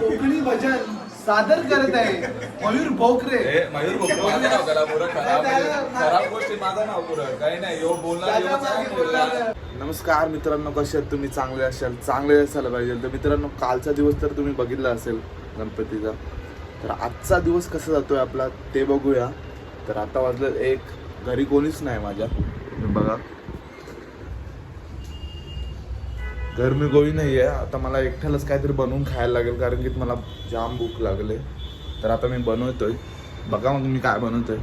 कोकणी भजन सादर करत आहे. मयूर भोकरे. ए, मयूर भोकरे नाव पुरं खराब खराब गोष्टी माझं नाव पुरं. काही नाही यो बोलणार. नमस्कार मित्रांनो कसे आहेत तुम्ही? चांगले असाल? चांगले असायला पाहिजे. तर मित्रांनो कालचा दिवस तर तुम्ही बघितला असेल गणपतीचा. तर आजचा दिवस कसा जातोय आपला ते बघूया. तर आता वाजलं एक. घरी कोणीच नाही माझ्या. तुम्ही बघा. घर मी गोळी नाही आहे आता मला एकट्यालाच काहीतरी बनवून खायला लागेल कारण की मला जाम भूक लागले. तर आता मी बनवतोय. बघा मग मी काय बनवतोय.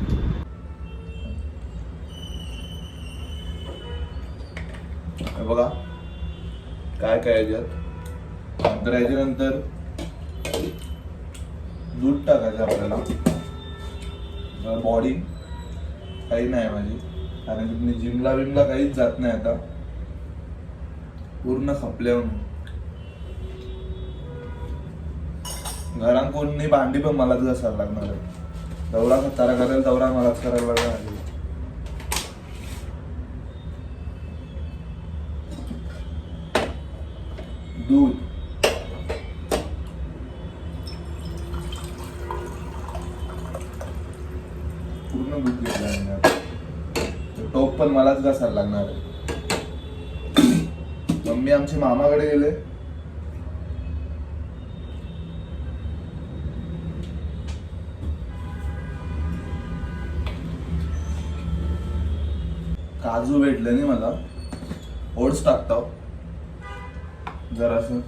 बघा. काय काय याच्यात नंतर याच्यानंतर दूध टाकायचं आपल्याला. बॉडी काही नाही माझी. कारण की मी जिमला विमला काहीच जात नाही आता. पूर्ण खपल्याहून घरात कोण नाही भांडी पण मलाच घसायला लागणार आहे दौरा खतारा करेल दौरा मलाच करायला लागणार दूध। पूर्ण दूध घेतला टोप पण मलाच घासायला लागणार आहे. मम्मी आमचे मामाकडे गेले. काजू भेटले नाही मला. ओट्स टाकतो. जरासं.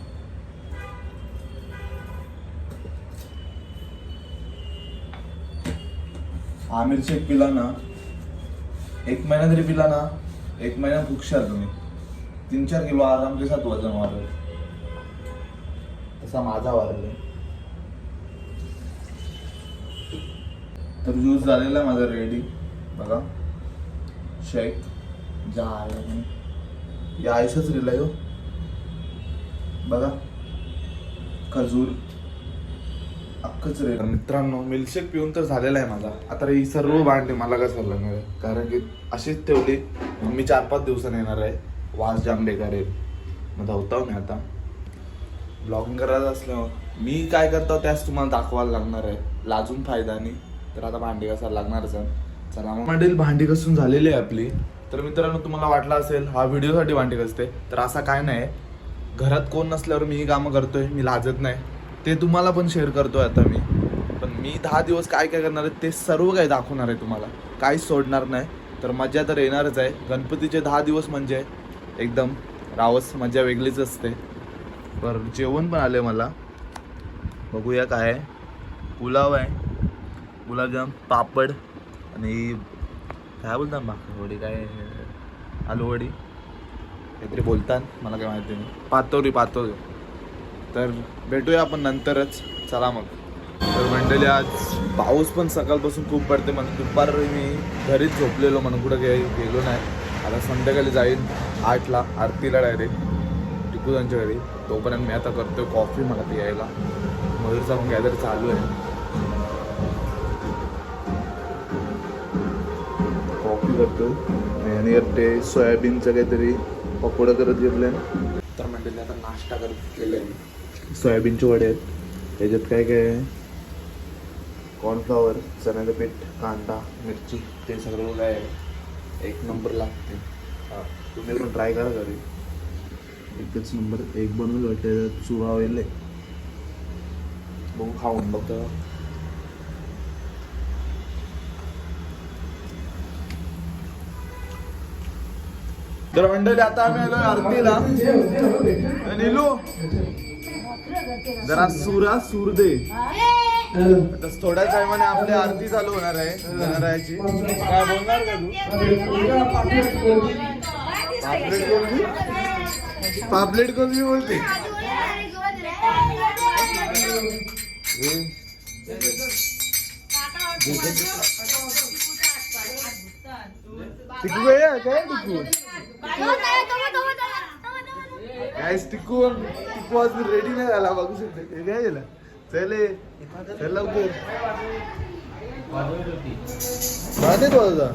आमिर शेख पिला ना. एक महिना तरी पिला ना एक महिना भुकशाल तुम्ही. तीन चार किलो आराम के साथ वजन वाढेल. तसा माझा वाढले तर ज्यूस झालेला आहे माझा रेडी बघा. शेक. जा या आयसच रिलाय हो. बघा. खजूर. अख्खच रे मित्रांनो मिल्कशेक पिऊन तर झालेला आहे माझा. आता ही सर्व भांडी मला कसं लागणार आहे कारण की अशीच ठेवली मग मी चार पाच दिवसांनी येणार आहे. वास जाम बेकार आहे. मग धावतो मी आता. ब्लॉगिंग करायचं असल्यावर मी काय करतो त्याच तुम्हाला दाखवायला लागणार आहे. लाजून फायदा नाही. तर आता भांडी कसायला लागणारच आहे. चला मग. मंडळी भांडी कसून झालेली आहे आपली. तर मित्रांनो तुम्हाला वाटलं असेल हा व्हिडिओसाठी भांडी कसते तर असा काय नाही. घरात कोण नसल्यावर मी ही कामं करतोय मी लाजत नाही. ते तुम्हाला पण शेअर करतोय आता मी. पण मी दहा दिवस काय काय करणार आहे ते सर्व काही दाखवणार आहे तुम्हाला. काहीच सोडणार नाही. तर मजा तर येणारच आहे. गणपतीचे दहा दिवस म्हणजे एकदम रावस मजा वेगळीच असते. पर जेवण पण आले मला. बघूया काय आहे. पुलाव आहे. गुलाबजाम पापड आणि काय बोलतात भाकरवडी काय? आलूवडी. काहीतरी बोलतात मला काय माहिती नाही. पातोरी पातोरी तर भेटूया आपण नंतरच. चला मग. तर मंडळी आज पाऊस पण सकाळपासून खूप पडते म्हणून दुपारी मी घरीच झोपलेलो म्हणून कुठं गे गेलो नाही. आता संध्याकाळी जाईन आठला आरतीला डायरेक्ट टिकू त्यांच्या घरी. तोपर्यंत मी आता करतोय कॉफी मला ती यायला. मयूरचा पण काहीतरी चालू आहे. कॉफी करतोय. आणि ते सोयाबीनचं काहीतरी. पकोडं करत घेतलंय तर मंडळी आता नाश्ता करत केलंय सोयाबीनचे वडे आहेत. त्याच्यात काय काय आहे? कॉर्नफ्लॉवर चण्याचं पीठ कांदा मिरची. ते सगळं काय आहे. एक नंबर लागते. तुम्ही पण ट्राय करा घरी. एकच नंबर एक बनवलं वाटतं चुरा वगैरे बघू खाऊन बघतो. तर मंडळी आता आम्ही आलो आरतीला. नीलू जरा सुरा सूर दे. आता थोड्या टायमाने आपली आरती चालू होणार आहे गणरायाची. काय बोलणार का तू? पापलेट कोलबी पापलेट कोलबी बोलते? हे. टिकू आहे काय टिकू? काय टिकू टिकू अजून रेडी नाही झाला बघू शकते. काय झालं? चल. चल लवकर. वाजते वाजता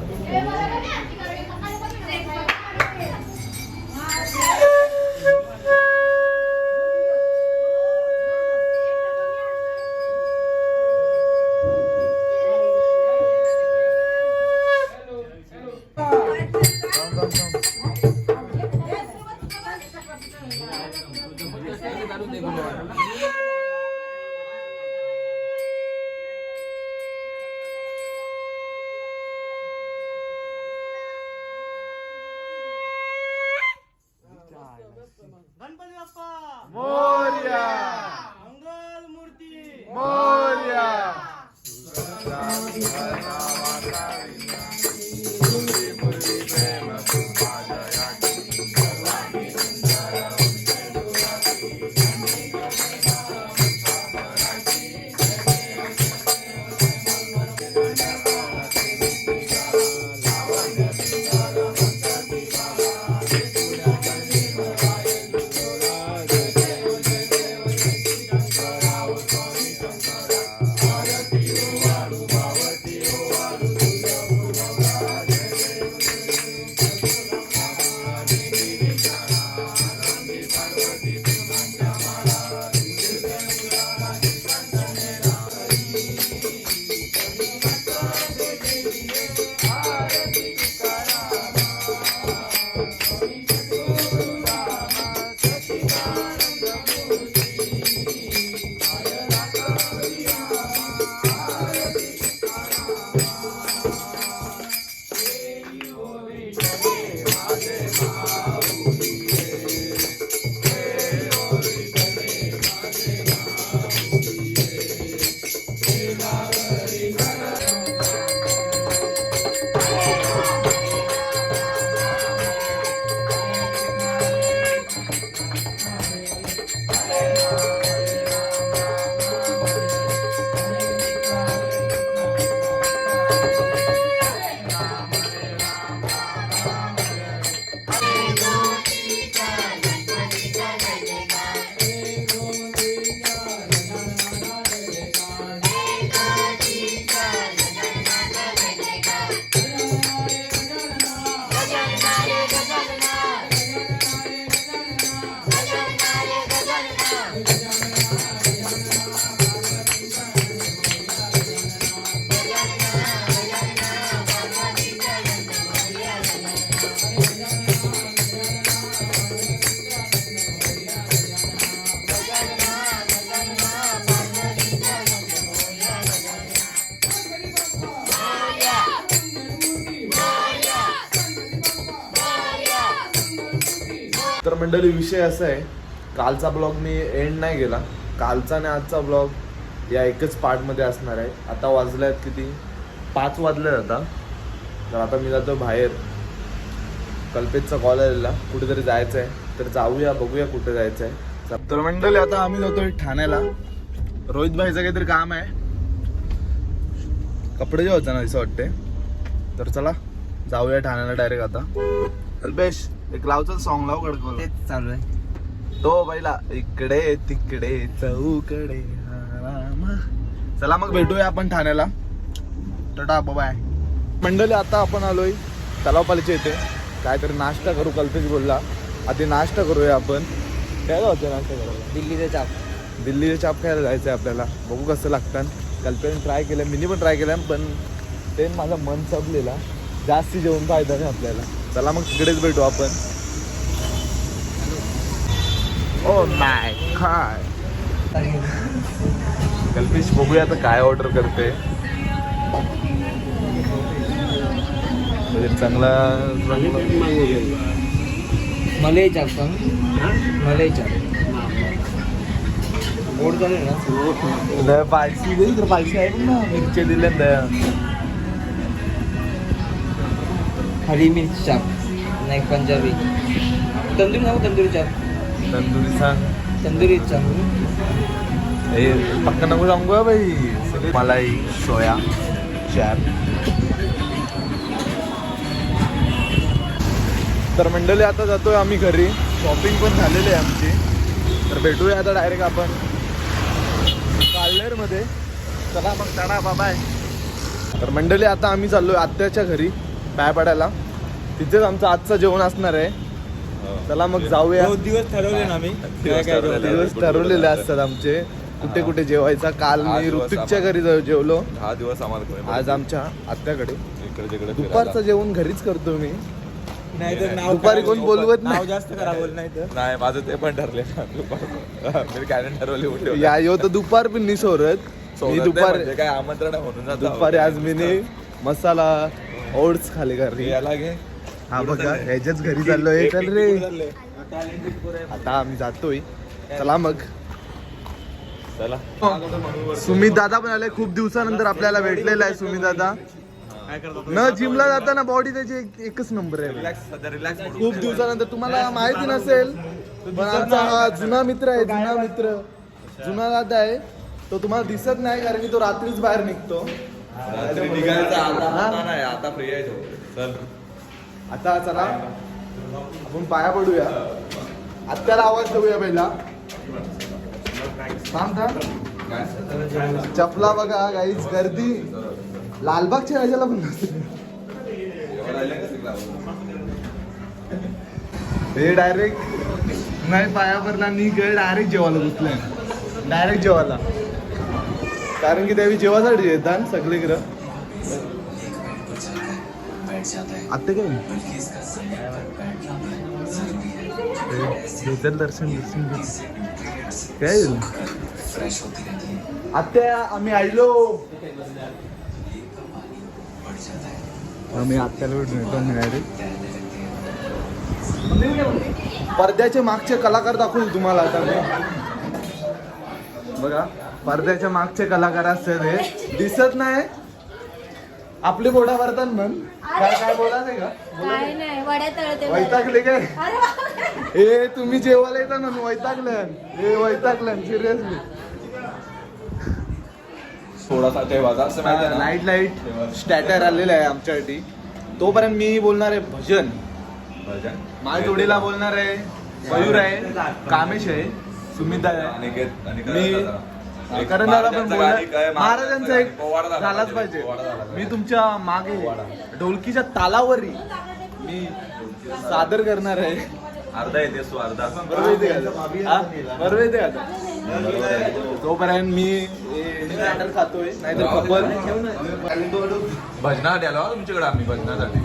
मंडळी विषय असा आहे कालचा ब्लॉग मी एंड नाही गेला कालचा आणि आजचा ब्लॉग या एकच पार्टमध्ये असणार आहे. आता वाजले आहेत किती? पाच वाजले आता. तर आता मी जातो बाहेर. कल्पेतचा कॉल आलेला. कुठेतरी जायचं आहे तर जाऊया बघूया कुठे जायचं आहे तर मंडळी आता आम्ही जातोय ठाण्याला. रोहित भाईचं काहीतरी काम आहे. कपडे जे होते ना असं वाटते तर चला जाऊया ठाण्याला डायरेक्ट आता. अल्पेश एक लावचं सॉन्ग लाव कडकं तेच चालू आहे. तो पहिला इकडे तिकडे चौकडे रामा. चला मग भेटूया आपण ठाण्याला. टाटा बाय मंडळी आता आपण आलोय तलावपालीच्या इथे. काहीतरी नाश्ता करू कल्पेश बोलला. आधी नाश्ता करूया आपण. काय होतं नाश्ता करायला? दिल्लीचे चाप. दिल्लीचे चाप खायला जायचं आहे आपल्याला. बघू कसं लागतं. कल्पेने ट्राय केलं मिनी पण ट्राय केलं पण ते माझं मन संपलेला. जास्ती जेवण फायदा नाही आपल्याला. चला मग तिकडेच भेटू आपण. ओ माय काय कल्पेश बघूया आता काय ऑर्डर करते. म्हणजे चांगला मलई चाप गोड चालेल ना? लय पायसी दे तर पायसी आहे ना. मिरची दिले दया. हरी मिर्च चाप नाही पंजाबी. तंदुरी सांगू तंदुरी चाप. तंदुरी सांग. तंदुरी चाप. हे पक्का नको सांगू हा भाई मलाई सोया चॅप. तर मंडळी आता जातोय आम्ही घरी. शॉपिंग पण झालेली आहे आमची. तर भेटूया आता डायरेक्ट आपण. मध्ये चला मग टाळा बाबाय तर मंडळी आता आम्ही चाललोय आत्याच्या घरी. पाय पडायला. तिथेच आमचं आजचं जेवण असणार आहे. चला मग जाऊया. दिवस ठरवले ना मी. दिवस ठरवलेले असतात आमचे. कुठे कुठे जेवायचा. काल हा मी ऋतिकच्या घरी जाऊ- जेवलो. दहा दिवस आम्हाला कोणी आज आमच्या आत्याकडे. इकडे तिकडे दुपारचं जेवण घरीच करतो मी. दुपारी कोण. बोलवत नाही. जास्त खराब होईल नाही तर नाही माझं ते पण ठरले. ठरवले या यो तर दुपार पण नाही सोरत मी दुपार म्हणजे काय आमंत्रण म्हणून जातो. दुपारी आज मी नी मसाला ओट्स खाली घरी याला घे. हा बघा ह्याच्याच घरी चाललोय. चल रे. आता आम्ही जातोय. चला मग. चला. सुमित दादा पण आले खूप दिवसानंतर आपल्याला भेटलेला आहे सुमित दादा. न जिमला जाताना बॉडी त्याची एक- एकच नंबर आहे. खूप दिवसानंतर. तुम्हाला माहिती नसेल पण आमचा हा जुना मित्र आहे जुना मित्र. जुना दादा आहे. तो तुम्हाला दिसत नाही कारण की तो रात्रीच बाहेर निघतो. निघायचा आता हा? आता नाही आता फ्री आहे तो. चल. आता चला आपण पाया पडूया. आत्याला आवाज देऊया पहिला. थांब थांब. चपला बघा काहीच गर्दी. लालबागच्या राजाला पण नसते. हे डायरेक्ट नाही पाया पडला नी गे डायरेक्ट जेवायला घुसलाय डायरेक्ट जेवायला. कारण की त्यावेळी जेवासाठी येतात सगळीकडं आत्ता काय? भेटल दर्शन दर्शन काय आत्या आम्ही आयलो. आम्ही आत्याला भेटून डायरेक्ट पडद्याच्या मागचे कलाकार दाखवू तुम्हाला आता मी. बघा. पडद्याच्या मागचे कलाकार असतात हे दिसत नाही. आपली बोटा भरतात म्हण. काय काय बोलायचंय का काय नाही वड्या तळते वैतागले काय. ए तुम्ही जेवायला येता ना वैतागलं ए वैतागलं सिरियसली थोडासा ठेवायचा असं माहिती आहे ना? Light light. स्टॅटर आलेला आहे आमच्यासाठी. तोपर्यंत मी बोलणार आहे भजन. भजन. माझ्या जोडीला बोलणार आहे. मयूर आहे. कामेश आहे. सुमित आहे. अनिकेत अनिकेत मी करण दादा पण महाराजांचं एक झालाच पाहिजे. मी तुमच्या मागे ढोलकीच्या तालावरही मी सादर करणार आहे. अर्धा येते तू अर्धा. बरोबर येते का? बरोबर येते का? तोपर्यंत मी खातोय नाहीतर कपल भजनासाठी आलो हा तुमच्याकडे आम्ही भजनासाठी.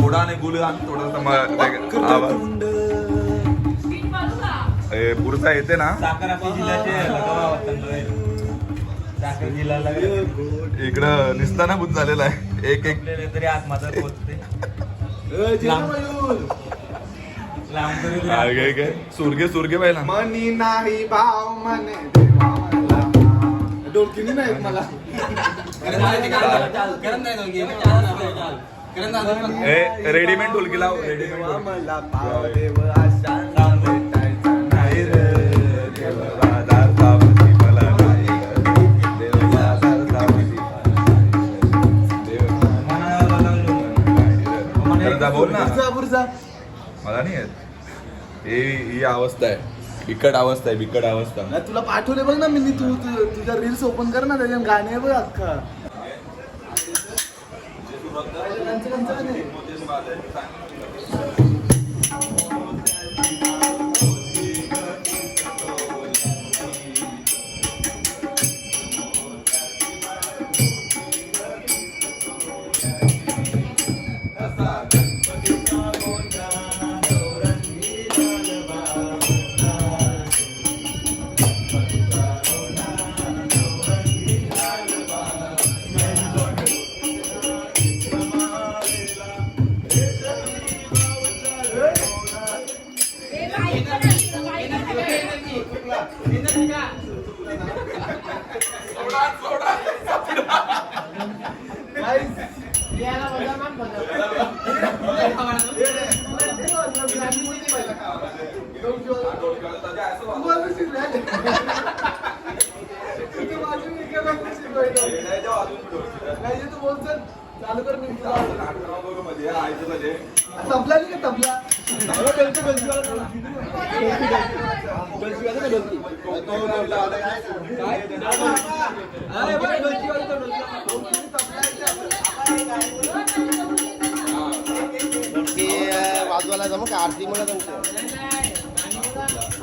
सोडा आणि गुल घाल थोडस पुढचा येते ना. इकडं निस्ताना बुत झालेला आहे. एक एक. तरी आत माझं. सुरगे सुरगे पाहिला मनी नाही भाव. डोलकीनी नाही मला. ए रेडीमेड ढोलकी लाव रेडीमेड गरजा बोल ना. पुढचा पुढचा मला नाही येत. ही ही अवस्था आहे. बिकट अवस्था आहे बिकट अवस्था. नाही, तुला पाठवले बघ ना मी तू तुझ्या रील्स ओपन कर ना त्याच्यात गाणे आहे बघ अख्खा चालू कर मी तबला नाही का? तबला वाजवायला जमू का? आरती मला तुमचं हे आपलं हे आपलं काढले ज्ञानोबा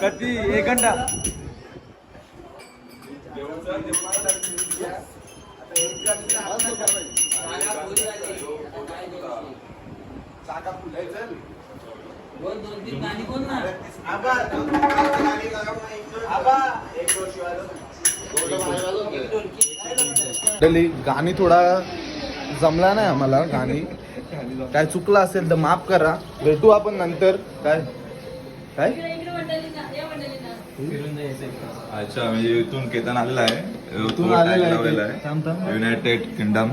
कधी? एक घंटा. गाणी थोडा जमला नाही आम्हाला गाणी. काय चुकलं असेल तर माफ करा. भेटू आपण नंतर. काय? काय? अच्छा म्हणजे इथून केतन आलेला आहे. इथून आलेला आहे लावलेला ते. थांब, थांब. आहे युनायटेड किंगडम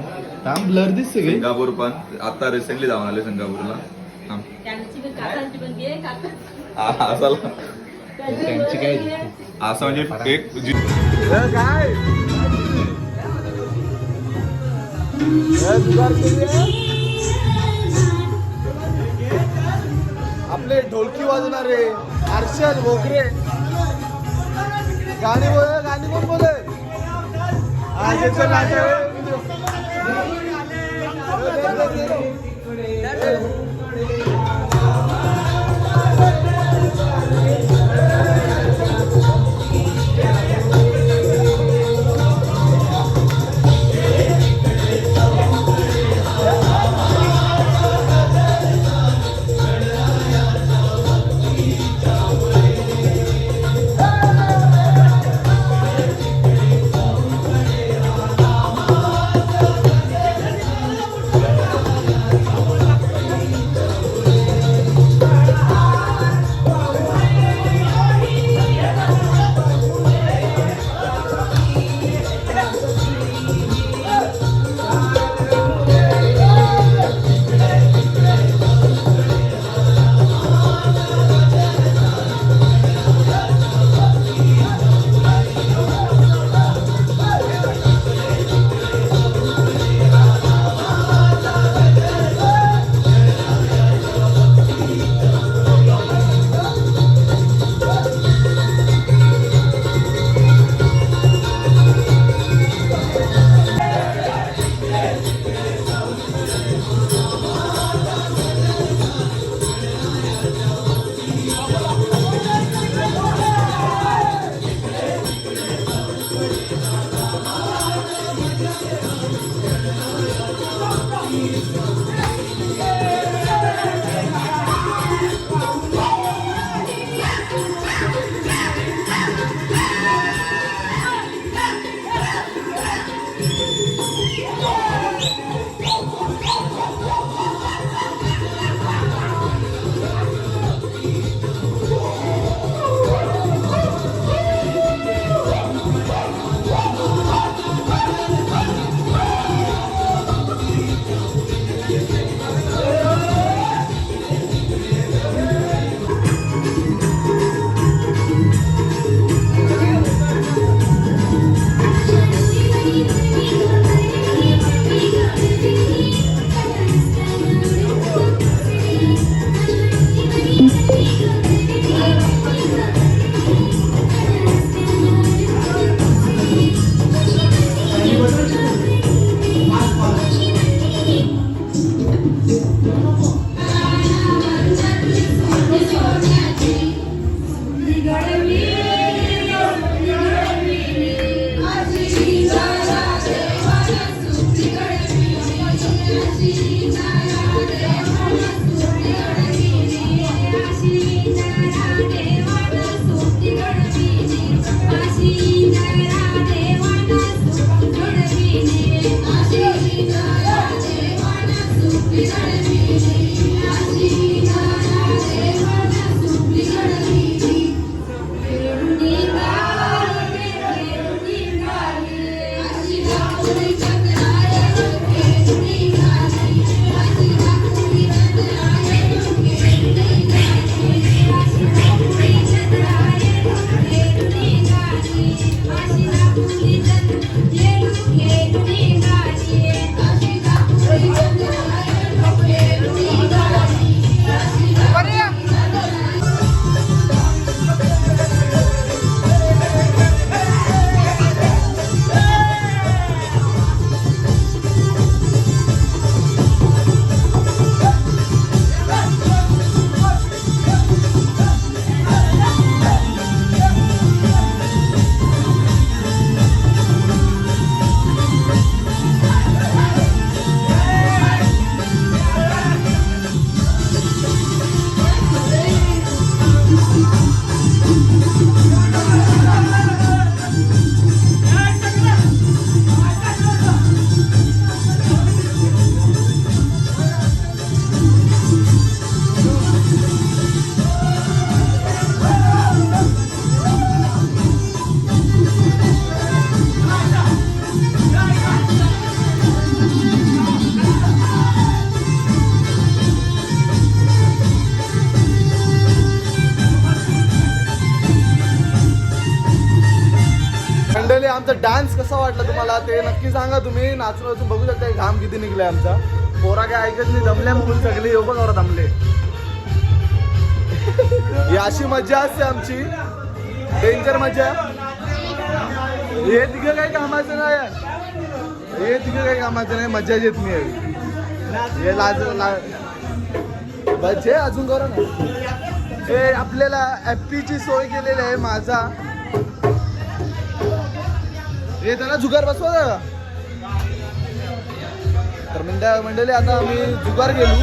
थांब ब्लर दिसते गे सिंगापूर पण. आता रिसेंटली जाऊन आले सिंगापूरला. थांब. आ- असाला त्यांची काय असं म्हणजे एक जी- काय? आपले ढोलकी वाजणारे हर्षद भोकरे गाणी बोल गाणी कोण बोल. नाटक सांगा तुम्ही नाचून नाचून बघू शकता घाम किती निघलाय आमचा. पोरा काय ऐकत नाही दमल्या म्हणून सगळे येऊ बघा दमले ही अशी मजा असते आमची. डेंजर मजा हे तिघं काही कामाचं नाही हे तिघं काही कामाचं नाही मजा येत नाही हे लाज बजे हे अजून करा ना. हे आपल्याला ची सोय केलेली आहे माझा. हे त्याला जुगार बसवा तर मंडळ मंडळी आता आम्ही जुगार गेलो.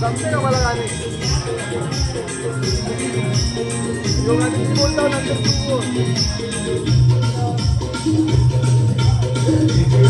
जमते का मला गाणे? यो गाणे मी बोलतो नंतर तू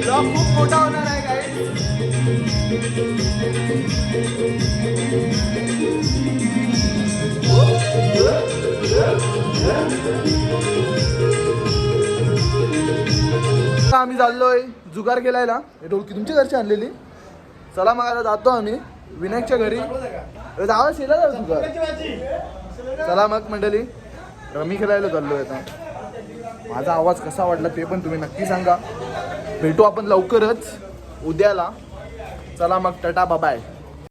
ब्लॉग खूप मोठा होणार आहे काय आम्ही चाललोय जुगार गेलायला हे ढोलकी तुमच्या घरची आणलेली. चला मग आता जातो आम्ही. विनायकच्या घरी. जावा शेला जाऊ जुगार. चला मग मंडळी. रमी खेळायला चाललोय आता. माझा आवाज कसा वाटला ते पण तुम्ही नक्की सांगा. भेटू आपण लवकरच. उद्याला. चला मग टटा बाबाय